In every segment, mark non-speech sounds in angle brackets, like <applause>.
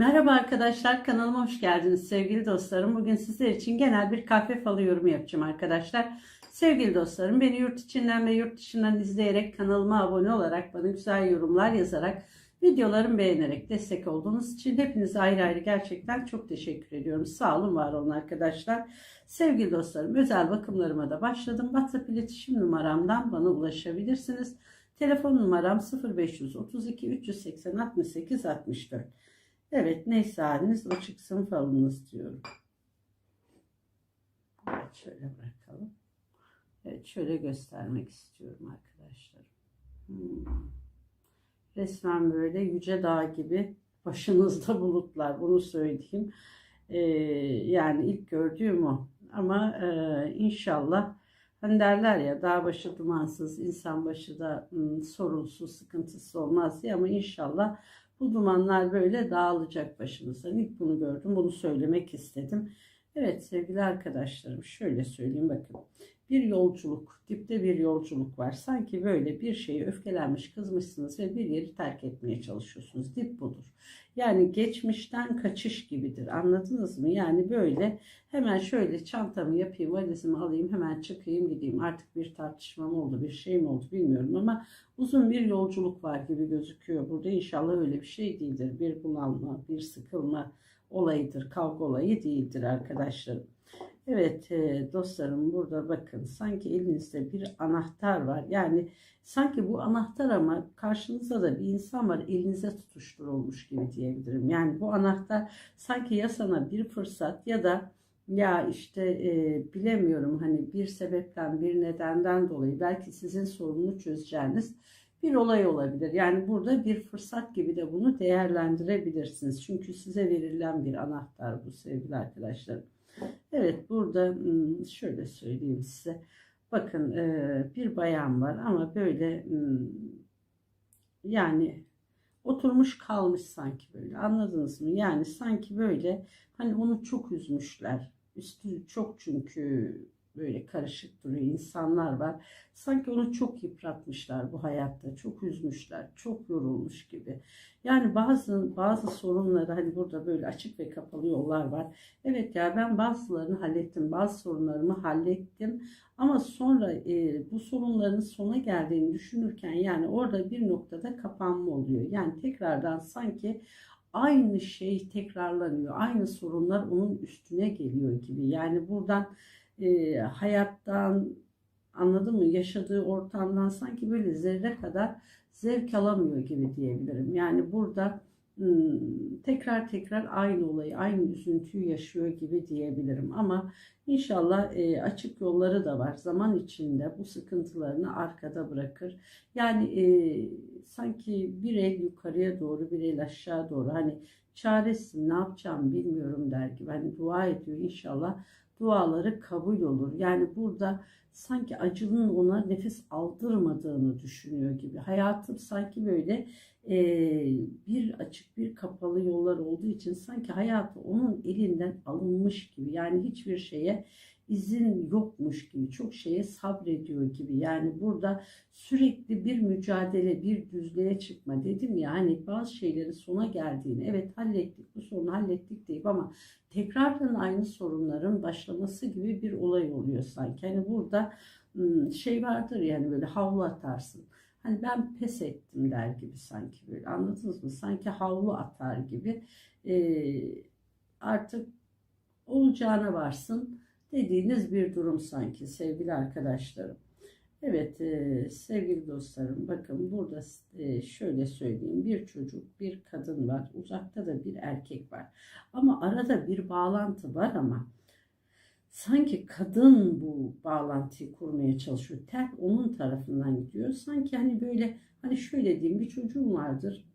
Merhaba arkadaşlar, kanalıma hoş geldiniz sevgili dostlarım. Bugün sizler için genel bir kahve falı yorumu yapacağım arkadaşlar. Sevgili dostlarım, beni yurt içinden ve yurt dışından izleyerek kanalıma abone olarak, bana güzel yorumlar yazarak, videolarımı beğenerek destek olduğunuz için hepinize ayrı ayrı gerçekten çok teşekkür ediyorum. Sağ olun, var olun arkadaşlar. Sevgili dostlarım, özel bakımlarıma da başladım. WhatsApp iletişim numaramdan bana ulaşabilirsiniz. Telefon numaram 0532 380 68 64. Evet neyse haliniz o çıksın falınız diyorum. Evet şöyle bırakalım. Evet şöyle göstermek istiyorum arkadaşlar. Hmm. Resmen böyle yüce dağ gibi başınızda <laughs> bulutlar bunu söyleyeyim. Ee, yani ilk gördüğüm o. Ama e, inşallah hani derler ya dağ başı dumansız, insan başı da hmm, sorunsuz, sıkıntısı olmaz diye ama inşallah bu dumanlar böyle dağılacak başınıza. İlk bunu gördüm. Bunu söylemek istedim. Evet sevgili arkadaşlarım şöyle söyleyeyim bakın. Bir yolculuk, dipte bir yolculuk var. Sanki böyle bir şeye öfkelenmiş, kızmışsınız ve bir yeri terk etmeye çalışıyorsunuz. Dip budur. Yani geçmişten kaçış gibidir. Anladınız mı? Yani böyle hemen şöyle çantamı yapayım, valizimi alayım, hemen çıkayım gideyim. Artık bir tartışmam oldu, bir şey mi oldu bilmiyorum ama uzun bir yolculuk var gibi gözüküyor burada. İnşallah öyle bir şey değildir. Bir bunalma, bir sıkılma olayıdır, kavga olayı değildir arkadaşlarım. Evet e, dostlarım burada bakın sanki elinizde bir anahtar var. Yani sanki bu anahtar ama karşınızda da bir insan var elinize tutuşturulmuş gibi diyebilirim. Yani bu anahtar sanki ya sana bir fırsat ya da ya işte e, bilemiyorum hani bir sebepten bir nedenden dolayı belki sizin sorununu çözeceğiniz bir olay olabilir. Yani burada bir fırsat gibi de bunu değerlendirebilirsiniz. Çünkü size verilen bir anahtar bu sevgili arkadaşlarım. Evet burada şöyle söyleyeyim size. Bakın bir bayan var ama böyle yani oturmuş kalmış sanki böyle anladınız mı? Yani sanki böyle hani onu çok üzmüşler. Üstü çok çünkü böyle karışık duruyor insanlar var. Sanki onu çok yıpratmışlar bu hayatta. Çok üzmüşler. Çok yorulmuş gibi. Yani bazı bazı sorunları hani burada böyle açık ve kapalı yollar var. Evet ya ben bazılarını hallettim. Bazı sorunlarımı hallettim. Ama sonra e, bu sorunların sona geldiğini düşünürken yani orada bir noktada kapanma oluyor. Yani tekrardan sanki aynı şey tekrarlanıyor. Aynı sorunlar onun üstüne geliyor gibi. Yani buradan e, hayattan anladın mı yaşadığı ortamdan sanki böyle zerre kadar zevk alamıyor gibi diyebilirim. Yani burada tekrar tekrar aynı olayı, aynı üzüntüyü yaşıyor gibi diyebilirim. Ama inşallah e, açık yolları da var. Zaman içinde bu sıkıntılarını arkada bırakır. Yani e, sanki bir el yukarıya doğru, bir el aşağı doğru. Hani çaresiz ne yapacağım bilmiyorum der gibi. Hani dua ediyor inşallah duaları kabul olur. Yani burada sanki acının ona nefes aldırmadığını düşünüyor gibi. Hayatım sanki böyle e, bir açık bir kapalı yollar olduğu için sanki hayatı onun elinden alınmış gibi. Yani hiçbir şeye izin yokmuş gibi, çok şeye sabrediyor gibi. Yani burada sürekli bir mücadele, bir düzlüğe çıkma dedim ya hani bazı şeylerin sona geldiğini, evet hallettik, bu sorunu hallettik deyip ama tekrardan aynı sorunların başlaması gibi bir olay oluyor sanki. Hani burada şey vardır yani böyle havlu atarsın. Hani ben pes ettim der gibi sanki böyle anladınız mı? Sanki havlu atar gibi ee, artık olacağına varsın dediğiniz bir durum sanki sevgili arkadaşlarım. Evet e, sevgili dostlarım bakın burada e, şöyle söyleyeyim. Bir çocuk bir kadın var uzakta da bir erkek var. Ama arada bir bağlantı var ama sanki kadın bu bağlantıyı kurmaya çalışıyor. Tek onun tarafından gidiyor. Sanki hani böyle hani şöyle diyeyim bir çocuğum vardır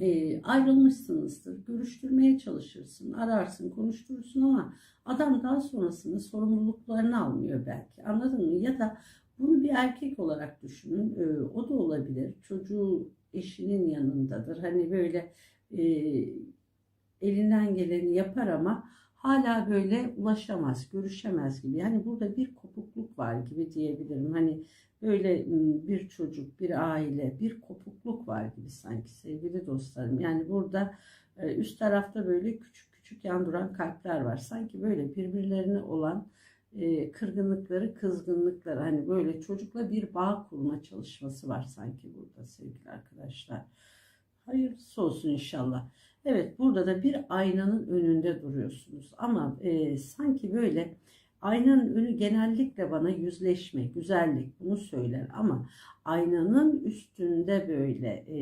e, ayrılmışsınızdır. Görüştürmeye çalışırsın, ararsın, konuşturursun ama adam daha sonrasında sorumluluklarını almıyor belki. Anladın mı? Ya da bunu bir erkek olarak düşünün. E, o da olabilir. Çocuğu eşinin yanındadır. Hani böyle e, elinden geleni yapar ama hala böyle ulaşamaz, görüşemez gibi. Yani burada bir kopukluk var gibi diyebilirim. Hani böyle bir çocuk, bir aile, bir kopukluk var gibi sanki sevgili dostlarım. Yani burada E, üst tarafta böyle küçük küçük yan duran kalpler var. Sanki böyle birbirlerine olan e, kırgınlıkları, kızgınlıkları hani böyle çocukla bir bağ kurma çalışması var sanki burada sevgili arkadaşlar. Hayırlısı olsun inşallah. Evet burada da bir aynanın önünde duruyorsunuz ama e, sanki böyle aynanın önü genellikle bana yüzleşme, güzellik bunu söyler ama aynanın üstünde böyle e,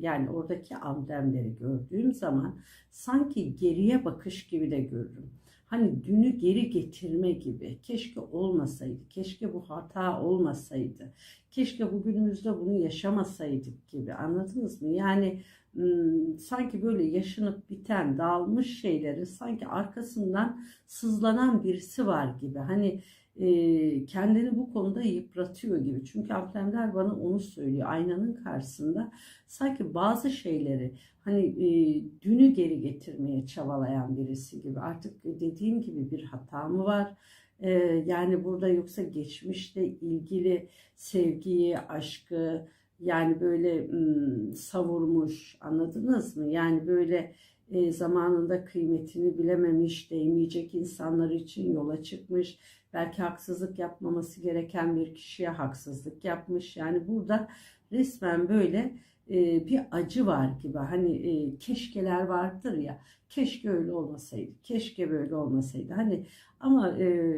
yani oradaki amblemleri gördüğüm zaman sanki geriye bakış gibi de görürüm. Hani dünü geri getirme gibi. Keşke olmasaydı. Keşke bu hata olmasaydı. Keşke bugünümüzde bunu yaşamasaydık gibi. Anladınız mı? Yani sanki böyle yaşanıp biten, dağılmış şeyleri sanki arkasından sızlanan birisi var gibi. Hani kendini bu konuda yıpratıyor gibi. Çünkü amblemler bana onu söylüyor. Aynanın karşısında sanki bazı şeyleri hani e, dünü geri getirmeye çabalayan birisi gibi. Artık dediğim gibi bir hata mı var? E, yani burada yoksa geçmişle ilgili sevgiyi, aşkı yani böyle m, savurmuş anladınız mı? Yani böyle e, zamanında kıymetini bilememiş, değmeyecek insanlar için yola çıkmış. Belki haksızlık yapmaması gereken bir kişiye haksızlık yapmış. Yani burada resmen böyle e, bir acı var gibi. Hani e, keşkeler vardır ya. Keşke öyle olmasaydı. Keşke böyle olmasaydı. Hani ama e,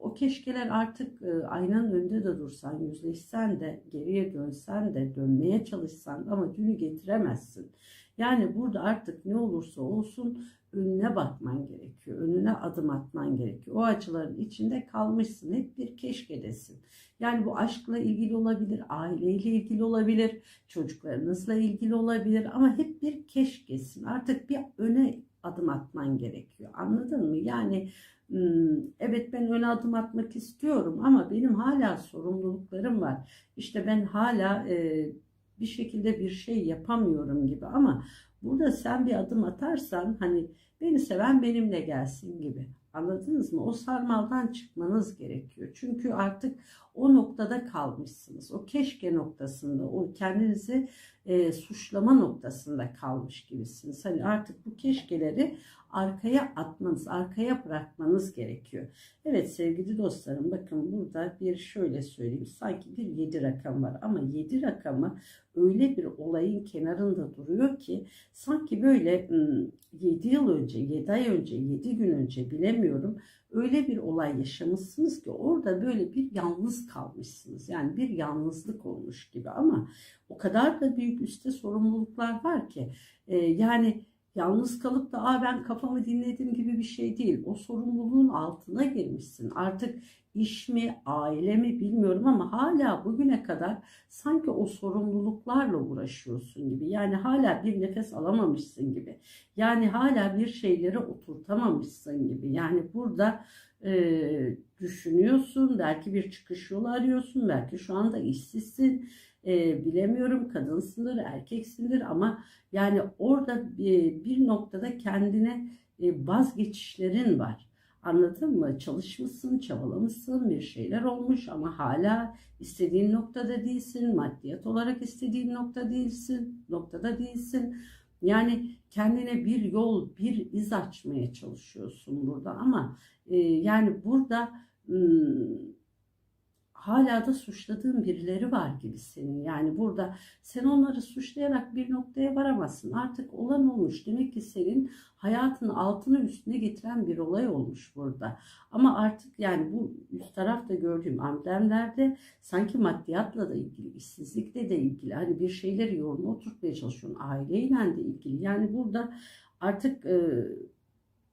o keşkeler artık e, aynanın önünde de dursan, yüzleşsen de, geriye dönsen de, dönmeye çalışsan ama dünü getiremezsin. Yani burada artık ne olursa olsun önüne bakman gerekiyor. Önüne adım atman gerekiyor. O acıların içinde kalmışsın. Hep bir keşkedesin. Yani bu aşkla ilgili olabilir, aileyle ilgili olabilir, çocuklarınızla ilgili olabilir ama hep bir keşkesin. Artık bir öne adım atman gerekiyor. Anladın mı? Yani evet ben öne adım atmak istiyorum ama benim hala sorumluluklarım var. İşte ben hala e, bir şekilde bir şey yapamıyorum gibi ama burada sen bir adım atarsan hani beni seven benimle gelsin gibi. Anladınız mı? O sarmaldan çıkmanız gerekiyor. Çünkü artık o noktada kalmışsınız. O keşke noktasında, o kendinizi e, suçlama noktasında kalmış gibisiniz. Hani artık bu keşkeleri arkaya atmanız, arkaya bırakmanız gerekiyor. Evet sevgili dostlarım bakın burada bir şöyle söyleyeyim. Sanki bir 7 rakam var ama 7 rakamı öyle bir olayın kenarında duruyor ki sanki böyle 7 yıl önce, 7 ay önce, 7 gün önce bilemiyorum öyle bir olay yaşamışsınız ki orada böyle bir yalnız kalmışsınız. Yani bir yalnızlık olmuş gibi ama o kadar da büyük üstte sorumluluklar var ki e, yani yalnız kalıp da Aa, ben kafamı dinledim gibi bir şey değil. O sorumluluğun altına girmişsin. Artık iş mi, aile mi bilmiyorum ama hala bugüne kadar sanki o sorumluluklarla uğraşıyorsun gibi. Yani hala bir nefes alamamışsın gibi. Yani hala bir şeyleri oturtamamışsın gibi. Yani burada e, düşünüyorsun, belki bir çıkış yolu arıyorsun, belki şu anda işsizsin e, bilemiyorum kadınsındır, erkeksindir ama yani orada bir, bir noktada kendine e, vazgeçişlerin var. Anladın mı? Çalışmışsın, çabalamışsın, bir şeyler olmuş ama hala istediğin noktada değilsin. Maddiyat olarak istediğin nokta değilsin, noktada değilsin. Yani kendine bir yol, bir iz açmaya çalışıyorsun burada ama e, yani burada hmm, hala da suçladığın birileri var gibi senin. Yani burada sen onları suçlayarak bir noktaya varamazsın. Artık olan olmuş. Demek ki senin hayatın altını üstüne getiren bir olay olmuş burada. Ama artık yani bu üst tarafta gördüğüm amblemlerde sanki maddiyatla da ilgili, işsizlikle de ilgili. Hani bir şeyleri yoluna oturtmaya çalışıyorsun. Aileyle de ilgili. Yani burada artık... E,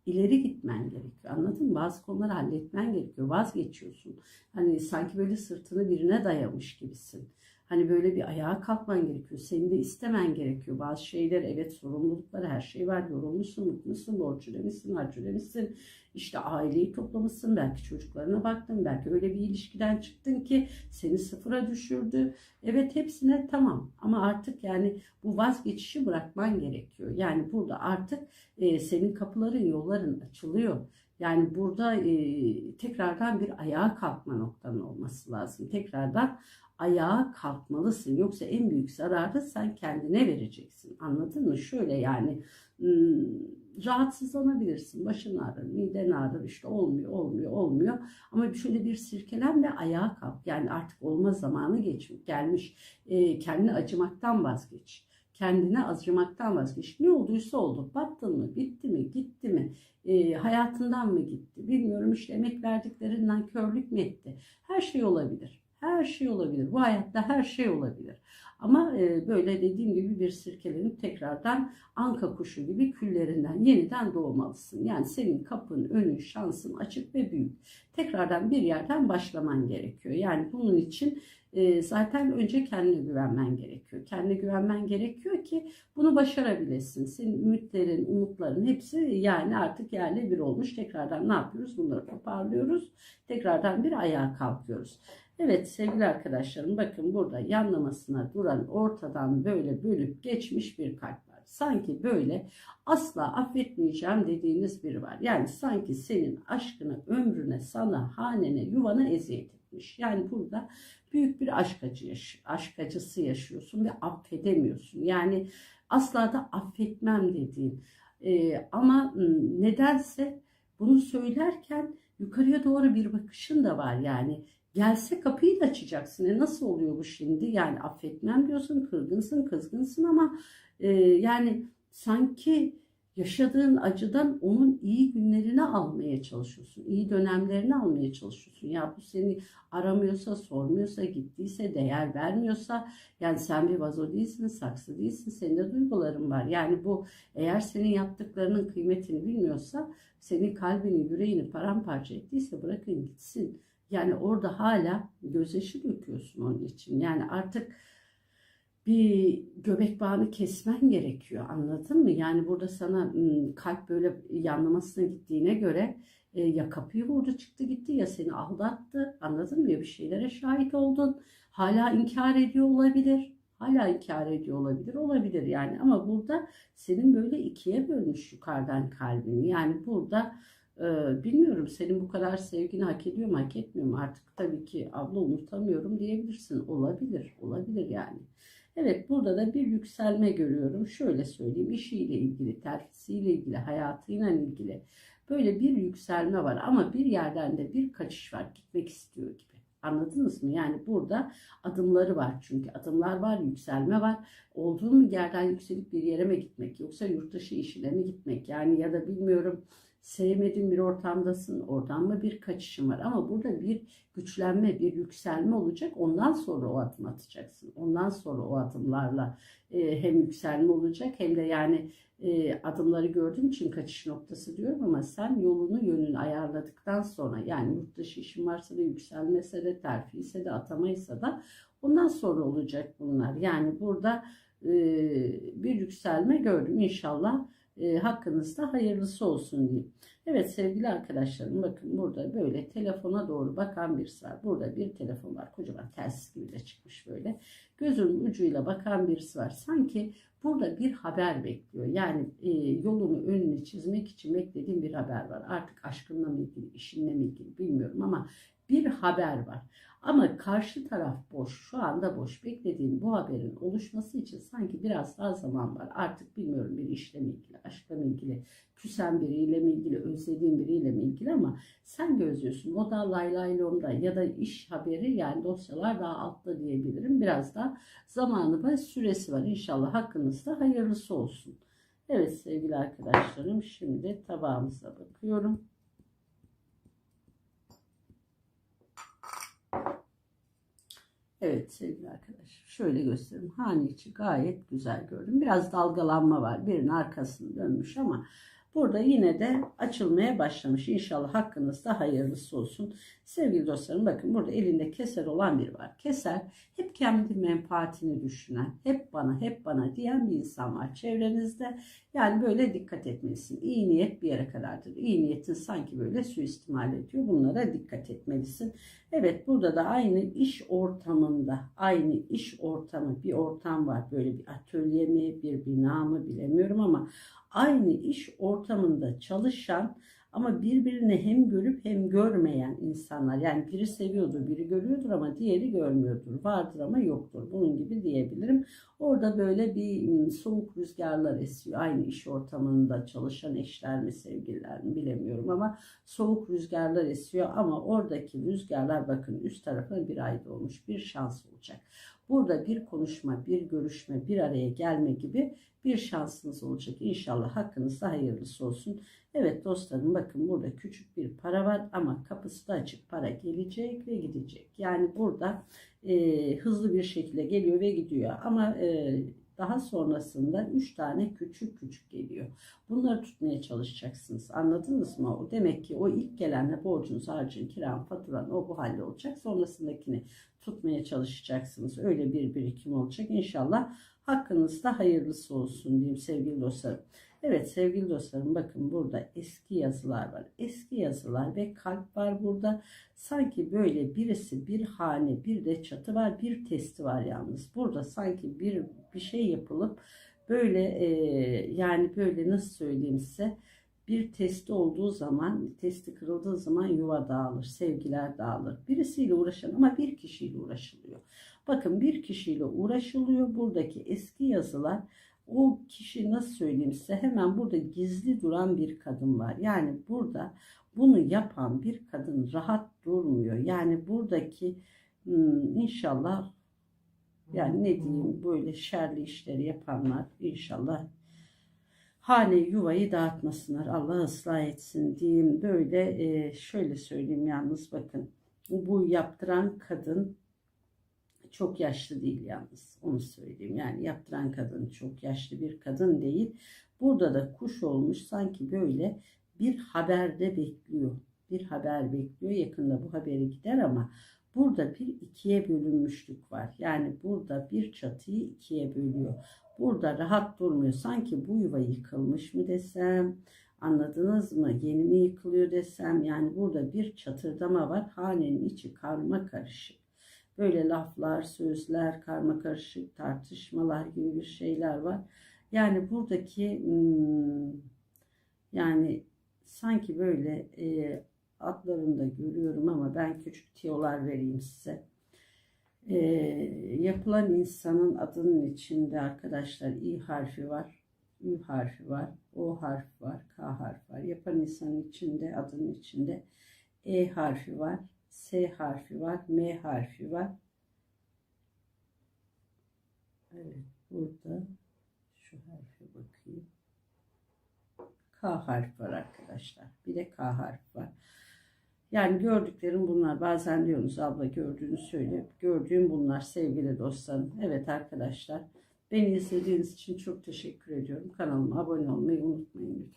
ileri gitmen gerekiyor. Anladın mı? Bazı konuları halletmen gerekiyor. Vazgeçiyorsun. Hani sanki böyle sırtını birine dayamış gibisin. Hani böyle bir ayağa kalkman gerekiyor. Senin de istemen gerekiyor. Bazı şeyler evet sorumlulukları her şey var. Yorulmuşsun, mutlusun, borç ödemişsin, harç ödemişsin. İşte aileyi toplamışsın. Belki çocuklarına baktın. Belki öyle bir ilişkiden çıktın ki seni sıfıra düşürdü. Evet hepsine tamam. Ama artık yani bu vazgeçişi bırakman gerekiyor. Yani burada artık e, senin kapıların, yolların açılıyor. Yani burada e, tekrardan bir ayağa kalkma noktanın olması lazım. Tekrardan ayağa kalkmalısın. Yoksa en büyük zararı sen kendine vereceksin. Anladın mı? Şöyle yani rahatsızlanabilirsin. Başın ağrır, miden ağrır, işte olmuyor, olmuyor, olmuyor. Ama şöyle bir sirkelen ve ayağa kalk. Yani artık olma zamanı geçmiş, gelmiş. E, kendine acımaktan vazgeç. Kendine acımaktan vazgeç. Ne olduysa oldu. Battın mı, bitti mi, gitti mi, e, hayatından mı gitti? Bilmiyorum işte emek verdiklerinden körlük mü etti? Her şey olabilir. Her şey olabilir. Bu hayatta her şey olabilir. Ama e, böyle dediğim gibi bir sirkelenip tekrardan anka kuşu gibi küllerinden yeniden doğmalısın. Yani senin kapın, önün, şansın açık ve büyük. Tekrardan bir yerden başlaman gerekiyor. Yani bunun için e, zaten önce kendine güvenmen gerekiyor. Kendine güvenmen gerekiyor ki bunu başarabilesin. Senin ümitlerin, umutların hepsi yani artık yerle bir olmuş. Tekrardan ne yapıyoruz? Bunları toparlıyoruz. Tekrardan bir ayağa kalkıyoruz. Evet sevgili arkadaşlarım bakın burada yanlamasına duran ortadan böyle bölüp geçmiş bir kalp var. Sanki böyle asla affetmeyeceğim dediğiniz biri var. Yani sanki senin aşkını, ömrüne, sana, hanene, yuvana eziyet etmiş. Yani burada büyük bir aşk, acı yaş aşk acısı yaşıyorsun ve affedemiyorsun. Yani asla da affetmem dediğin. Ee, ama nedense bunu söylerken yukarıya doğru bir bakışın da var yani. Gelse kapıyı da açacaksın. E nasıl oluyor bu şimdi? Yani affetmem diyorsun, kırgınsın, kızgınsın ama e, yani sanki yaşadığın acıdan onun iyi günlerini almaya çalışıyorsun. iyi dönemlerini almaya çalışıyorsun. Ya bu seni aramıyorsa, sormuyorsa, gittiyse, değer vermiyorsa yani sen bir vazo değilsin, saksı değilsin. Senin de duyguların var. Yani bu eğer senin yaptıklarının kıymetini bilmiyorsa, senin kalbini, yüreğini paramparça ettiyse bırakın gitsin. Yani orada hala gözyaşı döküyorsun onun için. Yani artık bir göbek bağını kesmen gerekiyor anladın mı? Yani burada sana kalp böyle yanlamasına gittiğine göre e, ya kapıyı vurdu çıktı gitti ya seni aldattı anladın mı? Ya bir şeylere şahit oldun. Hala inkar ediyor olabilir. Hala inkar ediyor olabilir. Olabilir yani ama burada senin böyle ikiye bölmüş yukarıdan kalbini. Yani burada bilmiyorum senin bu kadar sevgini hak ediyor mu hak etmiyor mu artık tabii ki abla unutamıyorum diyebilirsin olabilir olabilir yani. Evet burada da bir yükselme görüyorum şöyle söyleyeyim işiyle ilgili terfisiyle ilgili hayatıyla ilgili böyle bir yükselme var ama bir yerden de bir kaçış var gitmek istiyor gibi. Anladınız mı? Yani burada adımları var çünkü adımlar var, yükselme var. Olduğu mu yerden yükselip bir yere mi gitmek yoksa yurt dışı işine mi gitmek? Yani ya da bilmiyorum sevmediğin bir ortamdasın. Oradan mı bir kaçışın var? Ama burada bir güçlenme, bir yükselme olacak. Ondan sonra o adım atacaksın. Ondan sonra o adımlarla e, hem yükselme olacak hem de yani e, adımları gördüğün için kaçış noktası diyorum ama sen yolunu yönünü ayarladıktan sonra yani yurt dışı işin varsa da yükselmese de terfiyse de atamaysa da ondan sonra olacak bunlar. Yani burada e, bir yükselme gördüm inşallah hakkınızda hayırlısı olsun diyeyim. Evet sevgili arkadaşlarım bakın burada böyle telefona doğru bakan birisi var. Burada bir telefon var. Kocaman telsiz gibi de çıkmış böyle. Gözünün ucuyla bakan birisi var. Sanki burada bir haber bekliyor. Yani e, yolunu önünü çizmek için beklediğim bir haber var. Artık aşkınla mı ilgili, işinle mi ilgili bilmiyorum ama bir haber var. Ama karşı taraf boş, şu anda boş. Beklediğim bu haberin oluşması için sanki biraz daha zaman var. Artık bilmiyorum bir işle mi ilgili, aşkla mı ilgili, küsen biriyle mi ilgili, özlediğin biriyle mi ilgili ama sen gözlüyorsun. O da lay lay lomda ya da iş haberi yani dosyalar daha altta diyebilirim. Biraz da zamanı ve süresi var. İnşallah hakkınızda hayırlısı olsun. Evet sevgili arkadaşlarım şimdi tabağımıza bakıyorum. Evet sevgili arkadaşlar şöyle göstereyim. Hane içi gayet güzel gördüm. Biraz dalgalanma var. Birinin arkasını dönmüş ama Burada yine de açılmaya başlamış. İnşallah hakkınızda hayırlısı olsun. Sevgili dostlarım bakın burada elinde keser olan biri var. Keser hep kendi menfaatini düşünen, hep bana, hep bana diyen bir insan var çevrenizde. Yani böyle dikkat etmelisin. İyi niyet bir yere kadardır. İyi niyetin sanki böyle suistimal ediyor. Bunlara dikkat etmelisin. Evet burada da aynı iş ortamında, aynı iş ortamı, bir ortam var. Böyle bir atölye mi, bir bina mı bilemiyorum ama aynı iş ortamında çalışan Ama birbirini hem görüp hem görmeyen insanlar. Yani biri seviyordur, biri görüyordur ama diğeri görmüyordur. Vardır ama yoktur. Bunun gibi diyebilirim. Orada böyle bir ım, soğuk rüzgarlar esiyor. Aynı iş ortamında çalışan eşler mi, sevgililer mi bilemiyorum ama soğuk rüzgarlar esiyor. Ama oradaki rüzgarlar bakın üst tarafına bir ay doğmuş. Bir şans olacak. Burada bir konuşma, bir görüşme, bir araya gelme gibi bir şansınız olacak. İnşallah hakkınızda hayırlısı olsun. Evet dostlarım bakın burada küçük bir para var ama kapısı da açık. Para gelecek ve gidecek. Yani burada e, hızlı bir şekilde geliyor ve gidiyor. Ama e, daha sonrasında 3 tane küçük küçük geliyor. Bunları tutmaya çalışacaksınız. Anladınız mı? O demek ki o ilk gelenle borcunuz, harcın, kiran, faturan o bu halde olacak. Sonrasındakini tutmaya çalışacaksınız. Öyle bir birikim olacak. İnşallah hakkınızda hayırlısı olsun diyeyim sevgili dostlarım. Evet sevgili dostlarım bakın burada eski yazılar var. Eski yazılar ve kalp var burada. Sanki böyle birisi bir hane bir de çatı var bir testi var yalnız. Burada sanki bir bir şey yapılıp böyle e, yani böyle nasıl söyleyeyim size bir testi olduğu zaman, testi kırıldığı zaman yuva dağılır, sevgiler dağılır. Birisiyle uğraşan ama bir kişiyle uğraşılıyor. Bakın bir kişiyle uğraşılıyor. Buradaki eski yazılar o kişi nasıl söyleyeyim size hemen burada gizli duran bir kadın var. Yani burada bunu yapan bir kadın rahat durmuyor. Yani buradaki hmm, inşallah yani ne diyeyim böyle şerli işleri yapanlar inşallah hane yuvayı dağıtmasınlar. Allah ıslah etsin diyeyim. Böyle şöyle söyleyeyim yalnız bakın. Bu yaptıran kadın çok yaşlı değil yalnız. Onu söyleyeyim. Yani yaptıran kadın çok yaşlı bir kadın değil. Burada da kuş olmuş sanki böyle bir haberde bekliyor. Bir haber bekliyor. Yakında bu haberi gider ama burada bir ikiye bölünmüşlük var. Yani burada bir çatıyı ikiye bölüyor. Burada rahat durmuyor. Sanki bu yuva yıkılmış mı desem, anladınız mı? Yeni mi yıkılıyor desem. Yani burada bir çatırdama var. Hanenin içi karma karışık. Böyle laflar, sözler, karma karışık tartışmalar gibi bir şeyler var. Yani buradaki hmm, yani sanki böyle e, adlarını görüyorum ama ben küçük tiyolar vereyim size. E, yapılan insanın adının içinde arkadaşlar i harfi var, ü harfi var, o harfi var, k harfi var. Yapan insanın içinde adının içinde e harfi var, S harfi var, M harfi var. Evet, burada şu harfe bakayım. K harfi var arkadaşlar. Bir de K harfi var. Yani gördüklerim bunlar. Bazen diyorsunuz abla gördüğünü söyle. Gördüğüm bunlar sevgili dostlarım. Evet arkadaşlar. Beni izlediğiniz için çok teşekkür ediyorum. Kanalıma abone olmayı unutmayın.